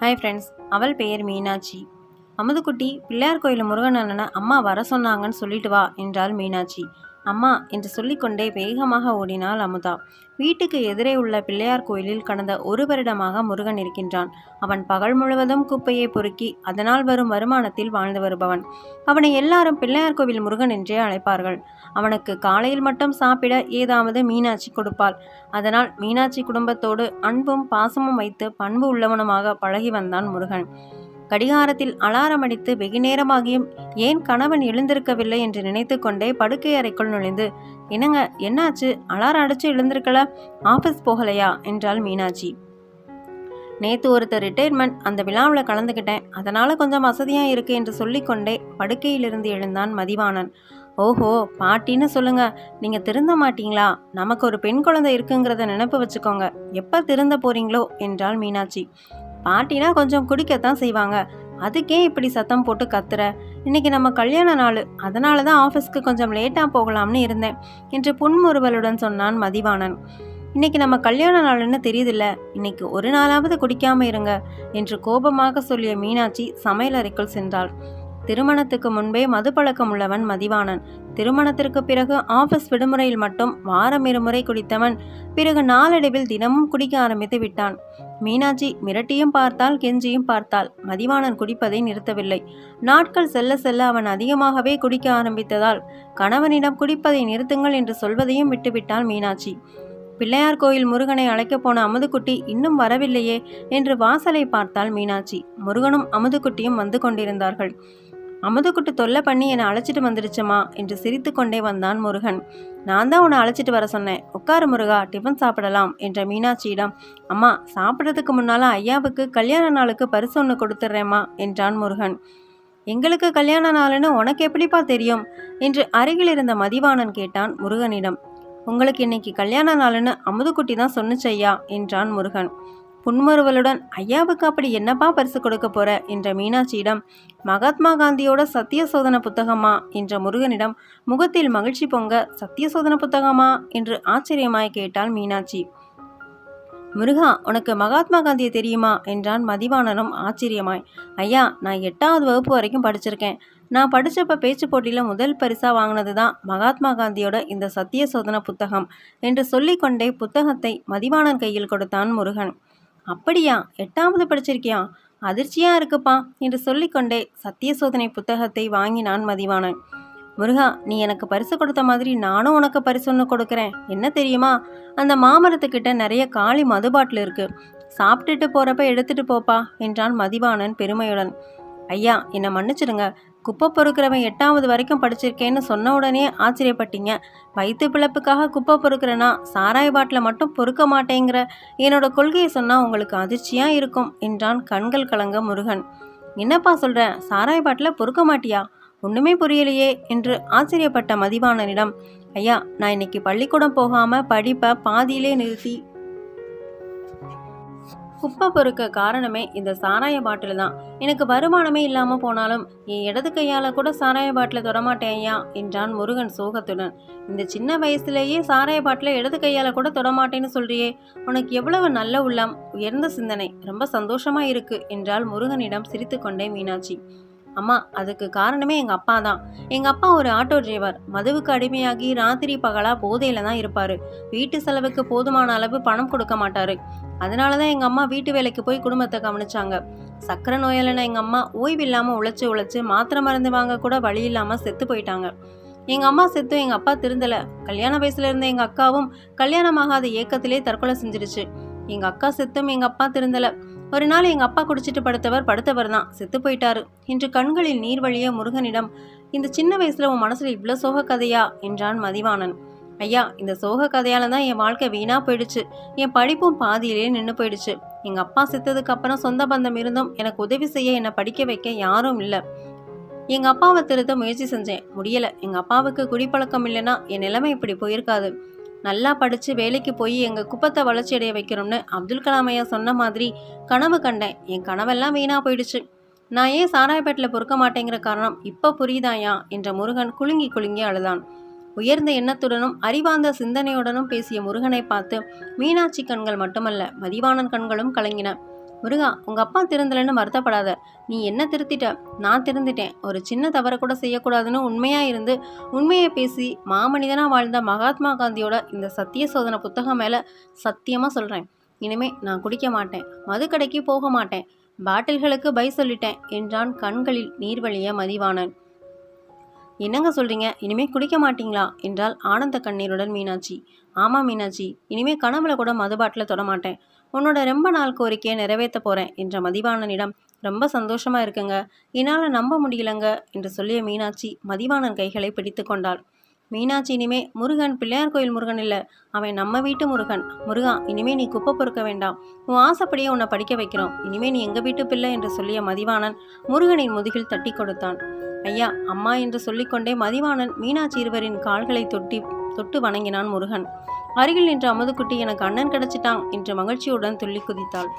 Hi friends அவள் பெயர் மீனாட்சி. அமுதுக்குட்டி பிள்ளையார் கோயில் முருகன் அண்ணனை அம்மா வர சொன்னாங்கன்னு சொல்லிட்டு வா என்றாள் மீனாட்சி. அம்மா என்று சொல்லிக்கொண்டே வேகமாக ஓடினாள் அமுதா. வீட்டுக்கு எதிரே உள்ள பிள்ளையார் கோயிலில் கடந்த ஒரு வருடமாக முருகன் இருக்கின்றான். அவன் பகல் முழுவதும் குப்பையை பொறுக்கி அதனால் வரும் வருமானத்தில் வாழ்ந்து வருபவன். அவனை எல்லாரும் பிள்ளையார் கோவில் முருகன் என்றே அழைப்பார்கள். அவனுக்கு காலையில் மட்டும் சாப்பிட ஏதாவது மீனாட்சி கொடுப்பாள். அதனால் மீனாட்சி குடும்பத்தோடு அன்பும் பாசமும் வைத்து பண்பு உள்ளவனுமாக பழகி வந்தான் முருகன். கடிகாரத்தில் அலாரம் அடித்து வெகு நேரமாகியும் ஏன் கணவன் எழுந்திருக்கவில்லை என்று நினைத்து கொண்டே படுக்கை அறைக்குள் நுழைந்து என்னங்க என்னாச்சு? அலாரம் அடிச்சு எழுந்திருக்கல? ஆஃபீஸ் போகலையா? என்றாள் மீனாட்சி. நேத்து ஒருத்தர் ரிட்டையர்மெண்ட் அந்த விழாவில் கலந்துக்கிட்டேன். அதனால கொஞ்சம் வசதியாக இருக்கு என்று சொல்லிக்கொண்டே படுக்கையிலிருந்து எழுந்தான் மதிவாணன். ஓஹோ பாட்டின்னு சொல்லுங்க. நீங்க திருந்த மாட்டீங்களா? நமக்கு ஒரு பெண் குழந்தை இருக்குங்கிறத நினைப்பு வச்சுக்கோங்க. எப்ப திருந்த போறீங்களோ? என்றாள் மீனாட்சி. பாட்டினா கொஞ்சம் குடிக்கத்தான் செய்வாங்க. அதுக்கே இப்படி சத்தம் போட்டு கத்துற. இன்னைக்கு நம்ம கல்யாண நாள். அதனால தான் ஆஃபீஸ்க்கு கொஞ்சம் லேட்டாக போகலாம்னு இருந்தேன் என்று புன்முறுவலுடன் சொன்னான் மதிவாணன். இன்னைக்கு நம்ம கல்யாண நாள்னு தெரியுதில்ல. இன்னைக்கு ஒரு நாளாவது குடிக்காம இருங்க என்று கோபமாக சொல்லிய மீனாட்சி சமையலறைக்குள் சென்றாள். திருமணத்துக்கு முன்பே மது பழக்கம் உள்ளவன் மதிவாணன் திருமணத்திற்கு பிறகு ஆபீஸ் விடுமுறையில் மட்டும் வாரம் இருமுறை குடித்தவன். பிறகு நாளடைவில் தினமும் குடிக்க ஆரம்பித்து விட்டான். மீனாட்சி மிரட்டியும் பார்த்தால் கெஞ்சியும் பார்த்தாள் மதிவாணன் குடிப்பதை நிறுத்தவில்லை. நாட்கள் செல்ல செல்ல அவன் அதிகமாகவே குடிக்க ஆரம்பித்ததால் கணவனிடம் குடிப்பதை நிறுத்துங்கள் என்று சொல்வதையும் விட்டுவிட்டாள் மீனாட்சி. பிள்ளையார் கோயில் முருகனை அழைக்கப் போன அமுதுக்குட்டி இன்னும் வரவில்லையே என்று வாசலை பார்த்தாள் மீனாட்சி. முருகனும் அமுதுக்குட்டியும் வந்து கொண்டிருந்தார்கள். அமுதுக்குட்டி தொல்லை பண்ணி என்னை அழைச்சிட்டு வந்துடுச்சம்மா என்று சிரித்து கொண்டே வந்தான் முருகன். நான் தான் உன்னை அழைச்சிட்டு வர சொன்னேன். உட்காரு முருகா டிஃபன் சாப்பிடலாம் என்ற மீனாட்சியிடம். அம்மா சாப்பிட்றதுக்கு முன்னால் ஐயாவுக்கு கல்யாண நாளுக்கு பரிசு ஒன்று கொடுத்துட்றேம்மா என்றான் முருகன். எங்களுக்கு கல்யாண நாளுன்னு உனக்கு எப்படிப்பா தெரியும்? என்று அருகில் இருந்த மதிவாணன் கேட்டான் முருகனிடம். உங்களுக்கு இன்னைக்கு கல்யாண நாளுன்னு அமுதுக்குட்டி தான் சொன்னுச்சு ஐயா என்றான் முருகன். புன்மறுவலுடன் ஐயாவுக்கு அப்படி என்னப்பா பரிசு கொடுக்க போற? என்ற மீனாட்சியிடம் மகாத்மா காந்தியோட சத்திய சோதன புத்தகமா? என்ற முருகனிடம் முகத்தில் மகிழ்ச்சி பொங்க சத்திய சோதன புத்தகமா? என்று ஆச்சரியமாய் கேட்டாள் மீனாட்சி. முருகா உனக்கு மகாத்மா காந்தியை தெரியுமா? என்றான் மதிவாணனும் ஆச்சரியமாய். ஐயா நான் எட்டாவது வகுப்பு வரைக்கும் படிச்சிருக்கேன். நான் படித்தப்ப பேச்சு போட்டியில் முதல் பரிசாக வாங்கினது தான் மகாத்மா காந்தியோட இந்த சத்திய சோதன புத்தகம் என்று சொல்லிக்கொண்டே புத்தகத்தை மதிவாணன் கையில் கொடுத்தான் முருகன். அப்படியா? எட்டாவது படிச்சிருக்கியா? அதிர்ச்சியா இருக்குப்பா என்று சொல்லிக்கொண்டே சத்திய சோதனை புத்தகத்தை வாங்கினான் மதிவானன். முருகா நீ எனக்கு பரிசு கொடுத்த மாதிரி நானும் உனக்கு பரிசு ஒன்று கொடுக்குறேன். என்ன தெரியுமா? அந்த மாமரத்துக்கிட்ட நிறைய காளி மது பாட்டில் இருக்கு. சாப்பிட்டுட்டு போறப்ப எடுத்துட்டு போப்பா என்றான் மதிவாணன் பெருமையுடன். ஐயா என்னை மன்னிச்சிடுங்க. குப்பை பொறுக்கிறவன் எட்டாவது வரைக்கும் படிச்சிருக்கேன்னு சொன்ன உடனே ஆச்சரியப்பட்டீங்க. வயிற்று பிழப்புக்காக குப்பை பொறுக்கிறனா? சாராய பாட்டில் மட்டும் பொறுக்க மாட்டேங்கிற. என்னோட கொள்கையை சொன்னால் உங்களுக்கு அதிர்ச்சியாக இருக்கும் என்றான் கண்கள் கலங்க முருகன். என்னப்பா சொல்கிற சாராய பாட்டில் பொறுக்க மாட்டியா? ஒன்றுமே புரியலையே என்று ஆச்சரியப்பட்ட மதிவாணனிடம் ஐயா நான் இன்னைக்கு பள்ளிக்கூடம் போகாமல் படிப்பை பாதியிலே நிறுத்தி குப்பை பொறுக்க காரணமே இந்த சாராய பாட்டில் தான். எனக்கு வருமானமே இல்லாமல் போனாலும் என் இடது கையால் கூட சாராய பாட்டில் தொடமாட்டேன் ஐயா என்றான் முருகன் சோகத்துடன். இந்த சின்ன வயசுலேயே சாராய பாட்டில் இடது கையால் கூட தொடமாட்டேன்னு சொல்றியே உனக்கு எவ்வளவு நல்ல உள்ளம் உயர்ந்த சிந்தனை ரொம்ப சந்தோஷமாக இருக்கு என்றால் முருகனிடம் சிரித்துக்கொண்டே மீனாட்சி. அம்மா அதுக்கு காரணமே எங்கள் அப்பா தான். எங்கள் அப்பா ஒரு ஆட்டோ டிரைவர். மதுவுக்கு அடிமையாகி ராத்திரி பகலாக போதையில் தான் இருப்பார். வீட்டு செலவுக்கு போதுமான அளவு பணம் கொடுக்க மாட்டார். அதனால தான் எங்கள் அம்மா வீட்டு வேலைக்கு போய் குடும்பத்தை கவனிச்சாங்க. சக்கரை நோயாளின எங்கள் அம்மா ஓய்வு இல்லாமல் உழைச்சி உழைச்சி மாத்திரை மருந்து வாங்க கூட வழி இல்லாமல் செத்து போயிட்டாங்க. எங்கள் அம்மா செத்தும் எங்கள் அப்பா திருந்தலை. கல்யாண வயசுல இருந்த எங்கள் அக்காவும் கல்யாணமாகாத ஏக்கத்திலே தற்கொலை செஞ்சிருச்சு எங்கள் அக்கா செத்தும் எங்கள் அப்பா திருந்தலை. ஒரு நாள் எங்கள் அப்பா குடிச்சிட்டு படுத்தவர் படுத்தவர் தான். செத்து போயிட்டாரு. இன்று கண்களில் நீர் வழிய முருகனிடம் இந்த சின்ன வயசுல உன் மனசுல இவ்வளோ சோக கதையா? என்றான் மதிவாணன். ஐயா இந்த சோக கதையால தான் என் வாழ்க்கை வீணா போயிடுச்சு. என் படிப்பும் பாதியிலே நின்று போயிடுச்சு. எங்க அப்பா செத்ததுக்கு அப்புறம் சொந்த பந்தம் இருந்தும் எனக்கு உதவி செய்ய என்னை படிக்க வைக்க யாரும் இல்லை. எங்க அப்பாவை திருத்த முயற்சி செஞ்சேன். முடியல. எங்க அப்பாவுக்கு குடிப்பழக்கம் இல்லைன்னா என் நிலைமை இப்படி போயிருக்காது. நல்லா படித்து வேலைக்கு போய் எங்கள் குப்பத்தை வளர்ச்சி அடைய வைக்கிறோம்னு அப்துல் கலாம் ஐயா சொன்ன மாதிரி கனவு கண்டேன். என் கனவெல்லாம் வீணாக போயிடுச்சு. நான் ஏன் சாராயப்பேட்டில் பொறுக்க மாட்டேங்கிற காரணம் இப்போ புரியுதாயா? என்ற முருகன் குலுங்கி குலுங்கி அழுதான். உயர்ந்த எண்ணத்துடனும் அறிவார்ந்த சிந்தனையுடனும் பேசிய முருகனை பார்த்து மீனாட்சி கண்கள் மட்டுமல்ல மதிவாணன் கண்களும் கலங்கின. முருகா உங்கள் அப்பா திருந்தலைன்னு வருத்தப்படாத. நீ என்ன திருத்திட்ட? நான் திருந்திட்டேன். ஒரு சின்ன தவறை கூட செய்யக்கூடாதுன்னு உண்மையாக இருந்து உண்மையை பேசி மாமனிதனாக வாழ்ந்த மகாத்மா காந்தியோட இந்த சத்திய சோதனை புத்தகம் மேலே சத்தியமாக சொல்கிறேன் இனிமே நான் குடிக்க மாட்டேன். மதுக்கடைக்கு போக மாட்டேன். பாட்டில்களுக்கு பை சொல்லிட்டேன் என்றான் கண்களில் நீர் மதிவானன் என்னங்க சொல்றீங்க? இனிமே குடிக்க மாட்டீங்களா? என்றால் ஆனந்த கண்ணீருடன் மீனாட்சி. ஆமாம் மீனாட்சி. இனிமே கனவுல கூட மது பாட்டில தொட மாட்டேன். உன்னோட ரொம்ப நாள் கோரிக்கையை நிறைவேற்ற போகிறேன் என்ற மதிவாணனிடம் ரொம்ப சந்தோஷமா இருக்குங்க. என்னால் நம்ப முடியலங்க என்று சொல்லிய மீனாட்சி மதிவாணன் கைகளை பிடித்து கொண்டாள். மீனாட்சி இனிமே முருகன் பிள்ளையார் கோயில் முருகன் இல்லை. அவன் நம்ம வீட்டு முருகன். முருகா இனிமே நீ குப்பை பொறுக்க வேண்டாம். உன் ஆசைப்படியே உன்னை படிக்க வைக்கிறோம். இனிமே நீ எங்கள் வீட்டு பிள்ளை என்று சொல்லிய மதிவாணன் முருகனின் முதுகில் தட்டி கொடுத்தான். ஐயா அம்மா என்று சொல்லிக்கொண்டே மதிவாணன் மீனாட்சி இருவரின் கால்களை தொட்டி தொட்டு வணங்கினான் முருகன். அருகில் நின்ற அமுதுக்குட்டி எனக்கு அண்ணன் கிடைச்சிட்டான் என்று மகிழ்ச்சியுடன் துள்ளி குதித்தாள்.